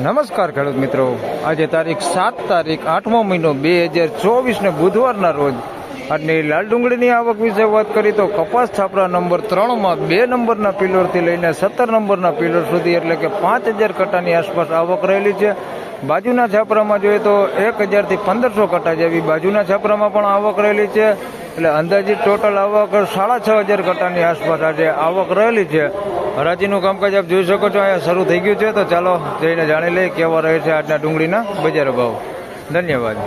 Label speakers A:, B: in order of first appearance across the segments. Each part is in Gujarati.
A: નમસ્કાર ખેડૂત મિત્રો. આજે તારીખ સાત તારીખ આઠમો મહિનો બે હજાર ચોવીસને બુધવારના રોજ. આજની લાલ ડુંગળીની આવક વિશે વાત કરી તો કપાસ છાપરા નંબર ત્રણમાં બે નંબરના પિલરથી લઈને સત્તર નંબરના પિલર સુધી એટલે કે પાંચ હજાર કટાની આસપાસ આવક રહેલી છે. બાજુના છાપરામાં જોઈએ તો એક હજારથી પંદરસો કટા જેવી બાજુના છાપરામાં પણ આવક રહેલી છે. એટલે અંદાજિત ટોટલ આવક સાડા છ હજાર કટાની આસપાસ આજે આવક રહેલી છે. હરાજીનું કામકાજ આપ જોઈ શકો છો અહીંયા શરૂ થઈ ગયું છે તો ચાલો જઈને જાણી લઈએ કેવા રહે છે આજના ડુંગળીના બજાર ભાવ. ધન્યવાદ.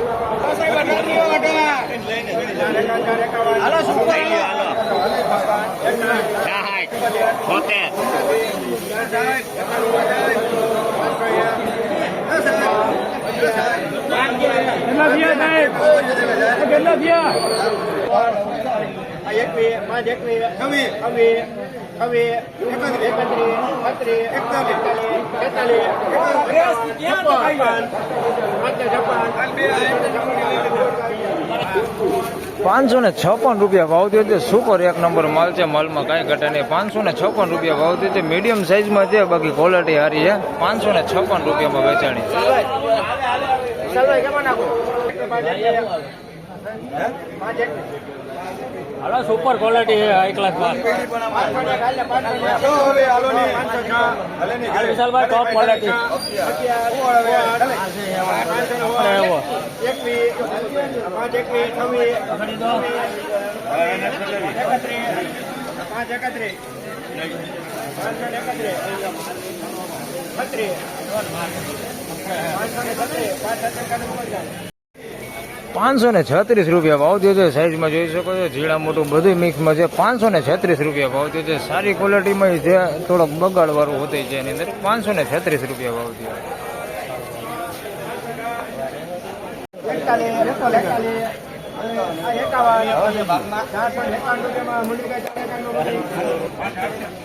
B: છોતેર
C: એકવી પાંચ એકવી એકત્રીસ તેતાલીસ
A: પાંચસો ને છપ્પન રૂપિયા ભાવ થયો છે સુપર એક નંબર માલ છે માલમાં કાંઈ ઘટે નહીં પાંચસો ને છપ્પન રૂપિયા ભાવ થયો છે મીડિયમ સાઇઝમાં છે બાકી ક્વોલિટી સારી છે પાંચસો ને છપ્પન રૂપિયામાં વેચાણી
B: હાલો સુપર ક્વોલિટી છે હાઈ ક્લાસ માલ વિશાલભાઈ ટોપ ક્વોલિટી એવો
C: પાંચ એકત્રીસ પાંચસો એકત્રીસ પાંચ
A: પાંચસો ને છત્રીસ રૂપિયા ભાવ થયો છે. સાઈઝમાં જોઈ શકો છો ઝીણા મોટું બધું મિક્સમાં છે. પાંચસો ને છત્રીસ રૂપિયા ભાવ થયો છે. સારી ક્વોલિટીમાં જે થોડોક બગાડવાળું હોતી છે એની અંદર પાંચસો ને છત્રીસ રૂપિયા ભાવ થયો.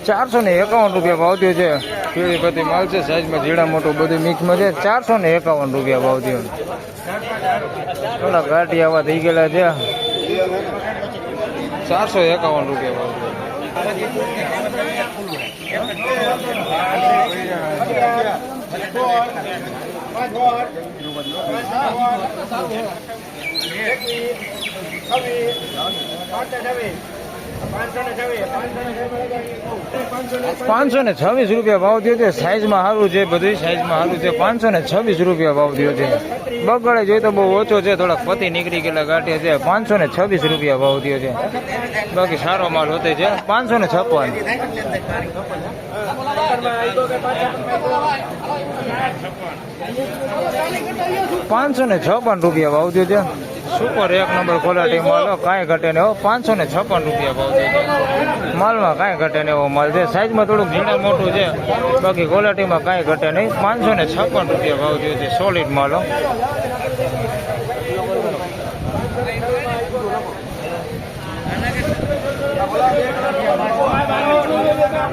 C: ચારસો ને એકાવન
A: રૂપિયા ભાવ થયો છે. પીળી પતિ માલ છે સાઈઝમાં જીડા મોટું બધું મિક્સમાં છે. ચારસો ને એકાવન રૂપિયા ભાવ થયો. થોડા ગાંઠી આવા થઈ ગયેલા છે ચારસો એકાવન રૂપિયા પાંચસો ને છવ્વીસ રૂપિયા ભાવ થયો છે. સાઈઝમાં સારું છે બધી સાઈઝમાં સારું છે. પાંચસો ને છવ્વીસ રૂપિયા ભાવ થયો છે. બગડે જોઈએ તો બહુ ઓછો છે. થોડાક પતિ નીકળી ગયેલા ગાંઠે છે. પાંચસો ને છવ્વીસ રૂપિયા ભાવ થયો છે. બાકી સારો માલ હોતે છે. પાંચસો ને છપ્પન. પાંચસો ને છપ્પન રૂપિયા ભાવ થયો છે. સુપર એક નંબર ક્વોલિટી માલ કાંઈ ઘટે નહીં પાંચસો ને છપ્પન રૂપિયા ભાવ છે. માલમાં કાંઈ ઘટે નહીં એવો માલ છે. સાઈઝમાં થોડુંક ઝીણા મોટું છે, બાકી ક્વોલિટીમાં કાંઈ ઘટે નહીં. પાંચસો ને છપ્પન રૂપિયા ભાવ થયો છે સોલિડ માલો.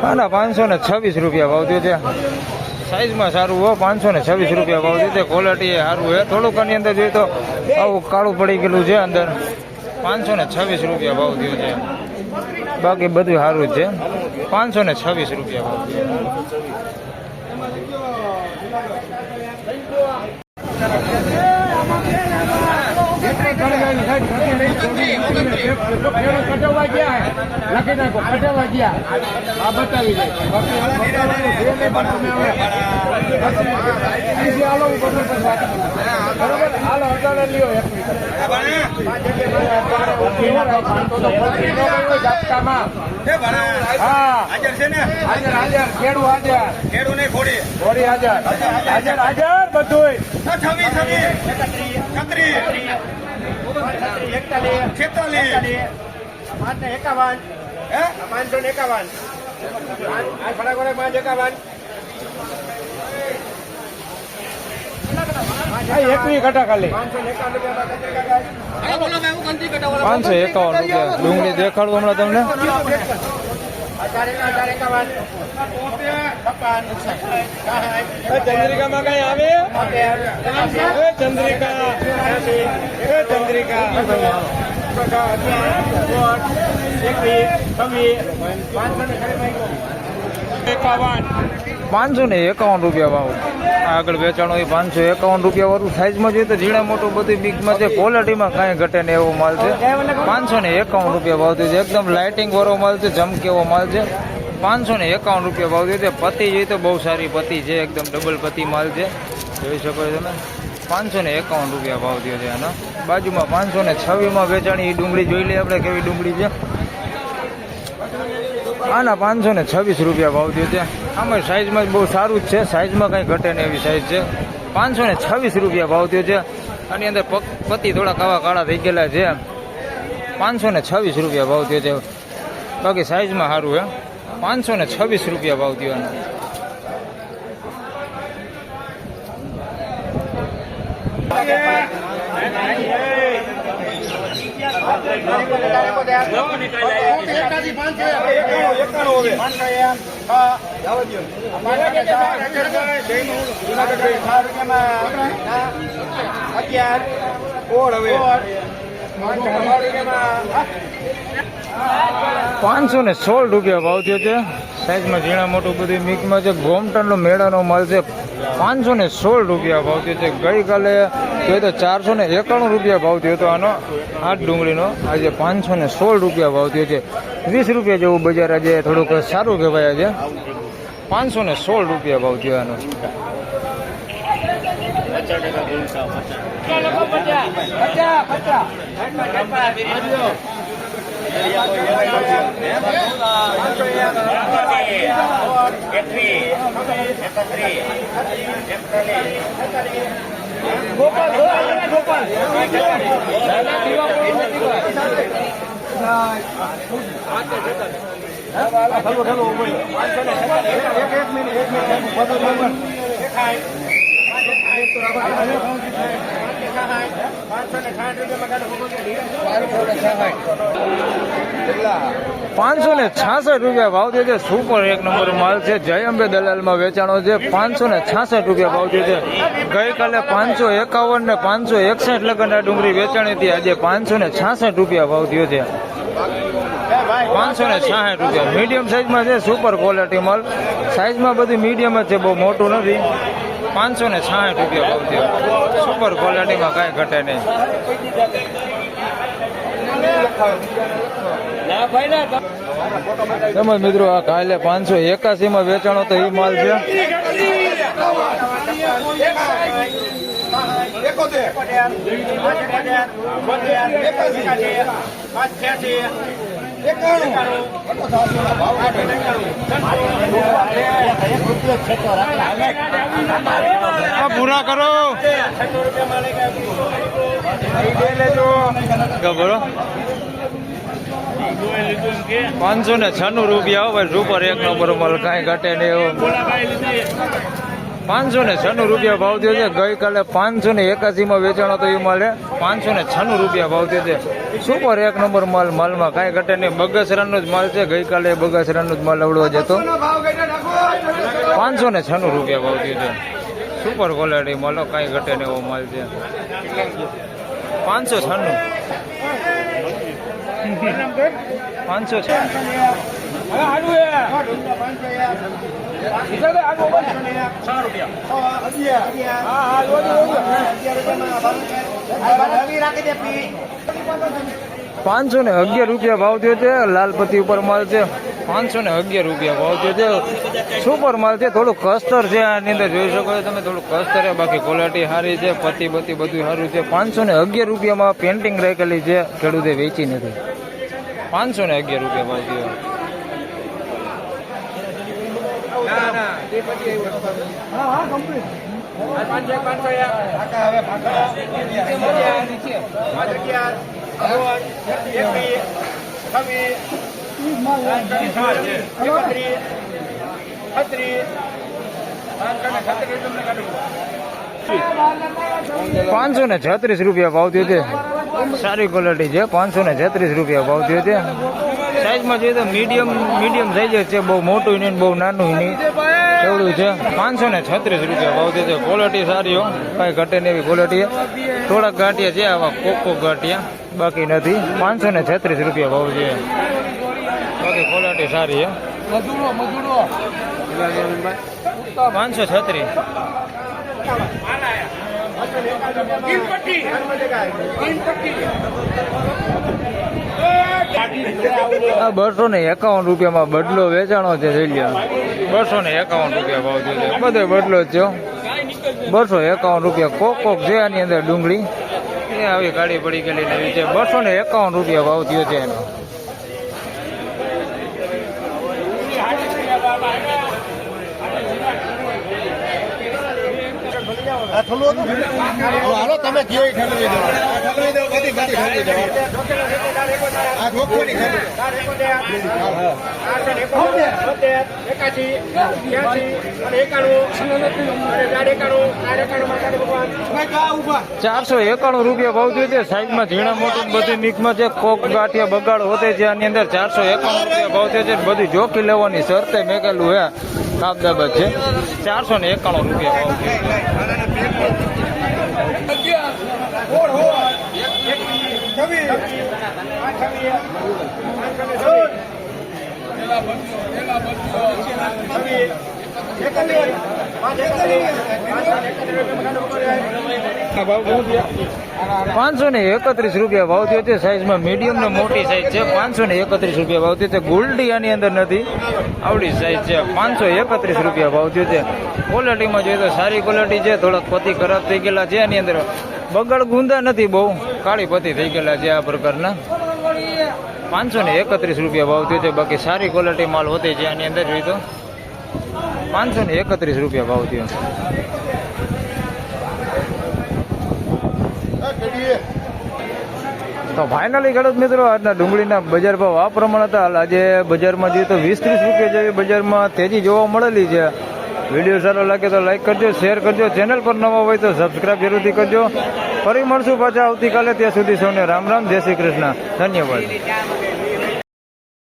A: આના પાંચસો ને છવ્વીસ રૂપિયા ભાવ થયો છે સાઈઝમાં સારું, હો, પાંચસો ને છવ્વીસ રૂપિયા ભાવ થયો છે ક્વોલિટી સારું હોય થોડુંક આની અંદર જોઈએ તો આવું કાળું પડી ગયેલું છે અંદર. પાંચસો ને છવ્વીસ રૂપિયા ભાવ થયો છે. બાકી બધું સારું છે. પાંચસો ને છવ્વીસ રૂપિયા ભાવ થયો
C: લખી નાખો કટાવા ગયા આ બતાવી દે હાલો બધું. બરોબર હાલો અડાડે લ્યો એક
D: હાજર
C: હાજર હાજર ખેડૂ પાંચ ને એકાવન.
D: હે?
C: પાંચસો ને એકાવન. ફટાક પાંચ એકાવન. એકવી કટા ખાલી. પાંચસો એકાવન રૂપિયા
A: ડુંગળી દેખાડું હમણાં તમને.
D: ચંદ્રિકામાં કઈ આવે ચંદ્રિકા ચંદ્રિકા
C: એકવીસ છવ્વીસ પાંચસો
D: એકાવન
A: પાંચસો ને એકાવન રૂપિયા ભાવ. આગળ વેચાણો એ પાંચસો એકાવન રૂપિયા વાળું સાઈઝમાં જોઈએ તો ઝીણા મોટું બધું બીકમાં છે ક્વોલિટીમાં કાંઈ ઘટે ને એવો માલ છે. પાંચસો ને એકાવન રૂપિયા ભાવ છે એકદમ લાઇટિંગ વાળો માલ છે ચમકે માલ છે. પાંચસો ને એકાવન રૂપિયા ભાવ છે પતિ જોઈએ તો બહુ સારી પતિ છે, એકદમ ડબલ પતિ માલ છે. જોઈ શકો છો તમે. પાંચસો ને એકાવન રૂપિયા ભાવ થયો છે એના બાજુમાં પાંચસો ને છવ્વીસમાં વેચાણી એ ડુંગળી જોઈ લઈએ આપણે કેવી ડુંગળી છે. આના પાંચસો ને છવ્વીસ રૂપિયા ભાવ થયો છે. આમાં સાઈઝમાં બહુ સારું જ છે. સાઈઝમાં કંઈ ઘટે ને એવી સાઈઝ છે. પાંચસો ને છવ્વીસ રૂપિયા ભાવ થયો છે. આની અંદર પતિ થોડા કાવા કાળા થઈ ગયેલા છે. પાંચસો ને છવ્વીસ રૂપિયા ભાવ થયો છે. બાકી સાઈઝમાં સારું હે પાંચસો ને છવ્વીસ રૂપિયા ભાવ થયો આનો. પાંચસો ને સોળ રૂપિયા ભાવ થયો છે. સાઈઝમાં ઝીણા મોટું બધું મિક્સમાં છે. ગોમટનનો મેળાનો માલ છે. પાંચસો ને સોળ રૂપિયા ભાવ થયો છે. ગઈકાલે જોઈએ તો ચારસો ને એકાણું રૂપિયા ભાવ થયો હતો આનો. આ ડુંગળીનો. આજે પાંચસો ને સોળ રૂપિયા ભાવ થયો છે. વીસ રૂપિયા જેવું બજાર આજે થોડુંક સારું કહેવાય આજે. પાંચસો ને સોળ રૂપિયા ભાવ થયો આનો પાંચસો. ગોપાલ ગોપાલ ઠલો ઠલો એક એક મિનિટ એક મિનિટ ને છાસઠ રૂપિયા ભાવ છે, સુપર એક નંબર માલ છે. જય અંબે દલાલમાં વેચાણો છે. પાંચસો ને છાસઠ રૂપિયા ભાવ છે. ગઈકાલે પાંચસો એકાવન ને પાંચસો એકસઠ લગનના ડુંગળી વેચાણી હતી. આજે પાંચસો ને છાસઠ રૂપિયા ભાવ થયો છે. પાંચસો ને છાસઠ રૂપિયા. મીડિયમ સાઇઝમાં છે, સુપર ક્વોલિટી માલ. સાઇઝમાં બધી મીડિયમ જ છે, બહુ મોટું નથી. પાંચસો ને સાઠ રૂપિયા ભાવ થયો સુપર ક્વોલિટીમાં કાંઈ ઘટે નહીં. તેમજ મિત્રો, આ કાલે પાંચસો એકાસી માં વેચાણો તો એ માલ છે? આ પૂરા કરો. ખબરો પાંચસો ને છન્નું રૂપિયા હોય સુપર એક નંબર માલ. કઈ ઘટે નહીં પાંચસો ને છન્નું રૂપિયા ભાવ થયો છે. ગઈકાલે પાંચસો ને એકાસી માં વેચાણો તો એ માલે. પાંચસો ને છન્નું રૂપિયા ભાવ થયો છે. સુપર એક નંબર માલ, માલમાં કાંઈ ઘટે નહીં. બગસરાનો જ માલ છે. ગઈકાલે બગસરાનો જ માલ અવડો જતો પાંચસો ને છન્નું રૂપિયા ભાવ થયો છે. સુપર ક્વોલિટી માલો, કાંઈ ઘટે નહીં એવો માલ છે. પાંચસો છન્નું. પાંચસો છે પાંચસો ને અગિયાર રૂપિયા ભાવ થયો છે. લાલપતિ ઉપર માલ છે. પાંચસો ને અગિયાર રૂપિયા ભાવ થયો છે. સુપર માલ છે. થોડું કસ્તર છે આની અંદર જોઈ શકો છો તમે. થોડું કસ્તર છે. બાકી ક્વોલિટી સારી છે. પતિ બતી બધું સારું છે. પાંચસો ને અગિયાર રૂપિયામાં પેન્ટિંગ રાખેલી છે. ખેડૂતે વેચી નથી. પાંચસો ને અગિયાર રૂપિયા ભાવ થયો. પાંચસો ને છત્રીસ રૂપિયા ભાવ થયો છે સારી ક્વોલિટી છે, પાંચસો ને છત્રીસ રૂપિયા ભાવ થયો છે સાઈઝમાં જોઈએ તો મીડિયમ મીડિયમ સાઈઝ છે, બહુ મોટું નહીં બહુ નાનું નહીં. એવડું છે? પાંચસો ને છત્રીસ રૂપિયા ભાવ છે ક્વોલિટી સારી હો. કાંઈ ઘટે નહીં એવી ક્વોલિટી થોડાક ગાંઠિયા છે, આવા કોકો ગાંઠિયા. બાકી નથી. પાંચસો ને છત્રીસ રૂપિયા ભાવ છે. બાકી ક્વોલિટી સારી છે
C: મજૂરો મજૂરો
A: પાંચસો છત્રીસ આ બસો ને એકાવન રૂપિયામાં બદલો વેચાણો છે રેલિયા બસો ને એકાવન રૂપિયા ભાવ છે. બધો બદલો જ છે બસો એકાવન રૂપિયા કોક કોક છે આની અંદર ડુંગળી. એ આવી ગાડી પડી ગયેલી નવી છે. બસો ને એકાવન રૂપિયા ભાવ થયો છે એનો. ચારસો એકાણું રૂપિયા ભાવ જોઈએ છે. સાઈઝમાં ઝીણા મોટું બધી મિક્સમાં છે. કોક ગાંઠિયા બગાડ હોતે છે. આની અંદર ચારસો એકાણું રૂપિયા ભાવ થયો છે બધી જોખી લેવાની શરતે મેકેલું હે. કાપદાબાદ છે. ચારસો ને એકાણું રૂપિયા ભાવ થયો પાંચસો ને એકત્રીસ રૂપિયા ભાવ થયો છે. સાઈઝમાં મીડિયમ ને મોટી સાઈઝ છે. પાંચસો ને એકત્રીસ રૂપિયા ભાવ થયો છે. ગોલ્ડી આની અંદર નથી. આવડી સાઈઝ છે. પાંચસો એકત્રીસ રૂપિયા ભાવ થયો છે. ક્વોલિટીમાં જોઈએ તો સારી ક્વોલિટી છે. થોડાક પતિ ખરાબ થઈ ગયેલા છે એની અંદર. બગડ ગુંદા નથી બહુ. કાળી પતિ થઈ ગયેલા છે આ પ્રકારના. પાંચસો ને એકત્રીસ રૂપિયા ભાવ થયો છે. બાકી સારી ક્વોલિટી માલ હોતી છે આની અંદર જોઈએ તો. પાંચસો ને એકત્રીસ રૂપિયા ભાવ થયો. તો ફાઇનલી ખેડૂત મિત્રો, આજના ડુંગળીના બજાર ભાવ આ પ્રમાણે હતા. આજે બજારમાં જોઈએ તો વીસ ત્રીસ રૂપિયા જેવી બજારમાં તેજી જોવા મળેલી છે. વીડિયો સારો લાગે તો લાઈક કરજો શેર કરજો. ચેનલ પર નવા હોય તો સબસ્ક્રાઈબ જરૂરથી કરજો. ફરી મળશું પાછા આવતીકાલે. ત્યાં સુધી સૌને રામ રામ. જય શ્રી કૃષ્ણ. ધન્યવાદ.